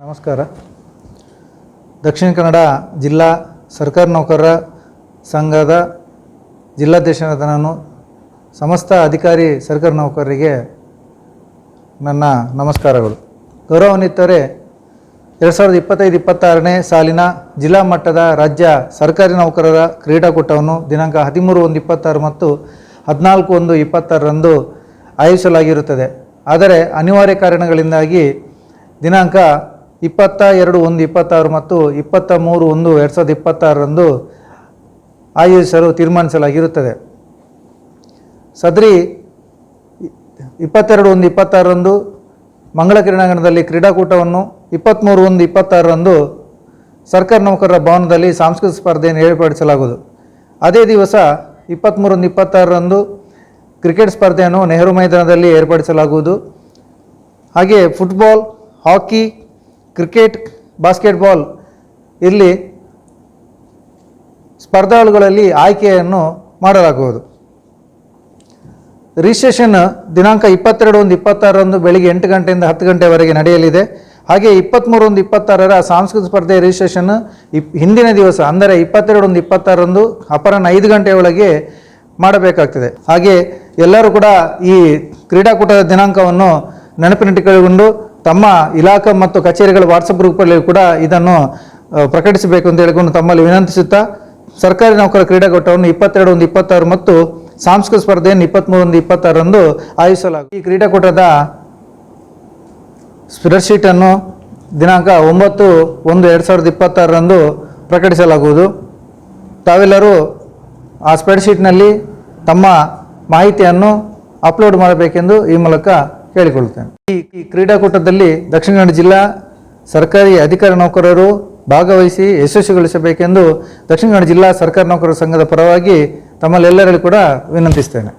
ನಮಸ್ಕಾರ. ದಕ್ಷಿಣ ಕನ್ನಡ ಜಿಲ್ಲಾ ಸರ್ಕಾರಿ ನೌಕರರ ಸಂಘದ ಜಿಲ್ಲಾಧ್ಯಕ್ಷನಾದ ನಾನು ಸಮಸ್ತ ಅಧಿಕಾರಿ ಸರ್ಕಾರಿ ನೌಕರರಿಗೆ ನನ್ನ ನಮಸ್ಕಾರಗಳು. ಗೌರವಾನ್ವಿತರೇ, ಎರಡು ಸಾವಿರದ ಇಪ್ಪತ್ತೈದು ಇಪ್ಪತ್ತಾರನೇ ಸಾಲಿನ ಜಿಲ್ಲಾ ಮಟ್ಟದ ರಾಜ್ಯ ಸರ್ಕಾರಿ ನೌಕರರ ಕ್ರೀಡಾಕೂಟವನ್ನು ದಿನಾಂಕ ಹದಿಮೂರು ಒಂದು ಇಪ್ಪತ್ತಾರು ಮತ್ತು ಹದಿನಾಲ್ಕು ಒಂದು ಇಪ್ಪತ್ತಾರರಂದು ಆಯೋಜಿಸಲಾಗಿರುತ್ತದೆ. ಆದರೆ ಅನಿವಾರ್ಯ ಕಾರಣಗಳಿಂದಾಗಿ ದಿನಾಂಕ ಇಪ್ಪತ್ತ ಎರಡು ಒಂದು ಇಪ್ಪತ್ತಾರು ಮತ್ತು ಇಪ್ಪತ್ತ ಮೂರು ಒಂದು ಎರಡು ಸಾವಿರದ ಇಪ್ಪತ್ತಾರರಂದು ಆಯೋಜಿಸಲು ತೀರ್ಮಾನಿಸಲಾಗಿರುತ್ತದೆ. ಸದರಿ ಇಪ್ಪತ್ತೆರಡು ಒಂದು ಇಪ್ಪತ್ತಾರರಂದು ಮಂಗಳ ಕ್ರೀಡಾಂಗಣದಲ್ಲಿ ಕ್ರೀಡಾಕೂಟವನ್ನು ಇಪ್ಪತ್ತ್ಮೂರು ಒಂದು ಇಪ್ಪತ್ತಾರರಂದು ಸರ್ಕಾರಿ ನೌಕರರ ಭವನದಲ್ಲಿ ಸಾಂಸ್ಕೃತಿಕ ಸ್ಪರ್ಧೆಯನ್ನು ಏರ್ಪಡಿಸಲಾಗುವುದು. ಅದೇ ದಿವಸ ಇಪ್ಪತ್ತ್ಮೂರು ಒಂದು ಇಪ್ಪತ್ತಾರರಂದು ಕ್ರಿಕೆಟ್ ಸ್ಪರ್ಧೆಯನ್ನು ನೆಹರು ಮೈದಾನದಲ್ಲಿ ಏರ್ಪಡಿಸಲಾಗುವುದು. ಹಾಗೆಯೇ ಫುಟ್ಬಾಲ್, ಹಾಕಿ ಕ್ರಿಕೆಟ್, ಬಾಸ್ಕೆಟ್ಬಾಲ್ ಇಲ್ಲಿ ಸ್ಪರ್ಧಾಳುಗಳಲ್ಲಿ ಆಯ್ಕೆಯನ್ನು ಮಾಡಲಾಗುವುದು. ರಿಜಿಸ್ಟ್ರೇಷನ್ ದಿನಾಂಕ ಇಪ್ಪತ್ತೆರಡು ಒಂದು ಇಪ್ಪತ್ತಾರರಂದು ಬೆಳಿಗ್ಗೆ ಎಂಟು ಗಂಟೆಯಿಂದ ಹತ್ತು ಗಂಟೆವರೆಗೆ ನಡೆಯಲಿದೆ. ಹಾಗೆ ಇಪ್ಪತ್ತ್ಮೂರು ಒಂದು ಇಪ್ಪತ್ತಾರರ ಸಾಂಸ್ಕೃತಿಕ ಸ್ಪರ್ಧೆ ರಿಜಿಸ್ಟ್ರೇಷನ್ ಇಪ್, ಹಿಂದಿನ ದಿವಸ, ಅಂದರೆ ಇಪ್ಪತ್ತೆರಡು ಒಂದು ಇಪ್ಪತ್ತಾರರಂದು ಅಪರಾಹ್ನ ಐದು ಗಂಟೆಯೊಳಗೆ ಮಾಡಬೇಕಾಗ್ತದೆ. ಹಾಗೆ ಎಲ್ಲರೂ ಕೂಡ ಈ ಕ್ರೀಡಾಕೂಟದ ದಿನಾಂಕವನ್ನು ನೆನಪಿನಿಟ್ಟುಕೊಂಡು ತಮ್ಮ ಇಲಾಖಾ ಮತ್ತು ಕಚೇರಿಗಳ ವಾಟ್ಸಪ್ ಗ್ರೂಪಲ್ಲಿ ಕೂಡ ಇದನ್ನು ಪ್ರಕಟಿಸಬೇಕು ಅಂತ ಹೇಳಿಕೊಂಡು ತಮ್ಮಲ್ಲಿ ವಿನಂತಿಸುತ್ತಾ, ಸರ್ಕಾರಿ ನೌಕರ ಕ್ರೀಡಾಕೂಟವನ್ನು ಇಪ್ಪತ್ತೆರಡು ಒಂದು ಇಪ್ಪತ್ತಾರು ಮತ್ತು ಸಾಂಸ್ಕೃತಿಕ ಸ್ಪರ್ಧೆಯನ್ನು ಇಪ್ಪತ್ತ್ಮೂರು ಒಂದು ಇಪ್ಪತ್ತಾರರಂದು ಆಯೋಜಿಸಲಾಗುತ್ತದೆ ಈ ಕ್ರೀಡಾಕೂಟದ ಸ್ಪ್ರೆಡ್ಶೀಟನ್ನು ದಿನಾಂಕ ಒಂಬತ್ತು ಒಂದು ಎರಡು ಸಾವಿರದ ಇಪ್ಪತ್ತಾರರಂದು ಪ್ರಕಟಿಸಲಾಗುವುದು. ತಾವೆಲ್ಲರೂ ಆ ಸ್ಪ್ರೆಡ್ಶೀಟ್ನಲ್ಲಿ ತಮ್ಮ ಮಾಹಿತಿಯನ್ನು ಅಪ್ಲೋಡ್ ಮಾಡಬೇಕೆಂದು ಈ ಮೂಲಕ ಕೇಳಿಕೊಳ್ಳುತ್ತೇನೆ. ಈ ಕ್ರೀಡಾಕೂಟದಲ್ಲಿ ದಕ್ಷಿಣ ಕನ್ನಡ ಜಿಲ್ಲಾ ಸರ್ಕಾರಿ ಅಧಿಕಾರಿ ನೌಕರರು ಭಾಗವಹಿಸಿ ಯಶಸ್ವಿಗೊಳಿಸಬೇಕೆಂದು ದಕ್ಷಿಣ ಕನ್ನಡ ಜಿಲ್ಲಾ ಸರ್ಕಾರಿ ನೌಕರರ ಸಂಘದ ಪರವಾಗಿ ತಮ್ಮಲ್ಲೆಲ್ಲರಲ್ಲಿ ಕೂಡ ವಿನಂತಿಸ್ತೇನೆ.